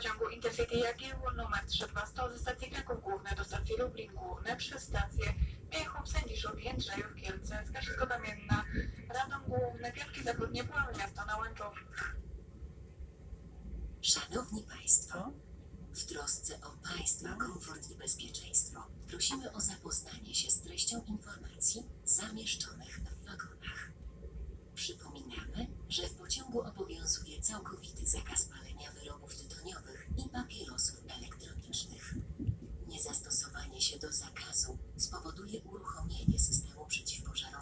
Pociągu Intercity Jagiełło numer 3200 ze stacji Kraków Główny do stacji Lublin Główny przez stację Piechów, Sędziszów, Jędrzejów, Kielce, Skarżysko-Kamienna, Radom Główny, Piątki Zachodnie, Puławy Miasto, Nałęczów. Szanowni Państwo, w trosce o Państwa komfort i bezpieczeństwo prosimy o zapoznanie się z treścią informacji zamieszczonych w wagonach. Przypominamy, że w pociągu obowiązuje całkowity zakaz palenia spowoduje uruchomienie systemu przeciwpożarowego.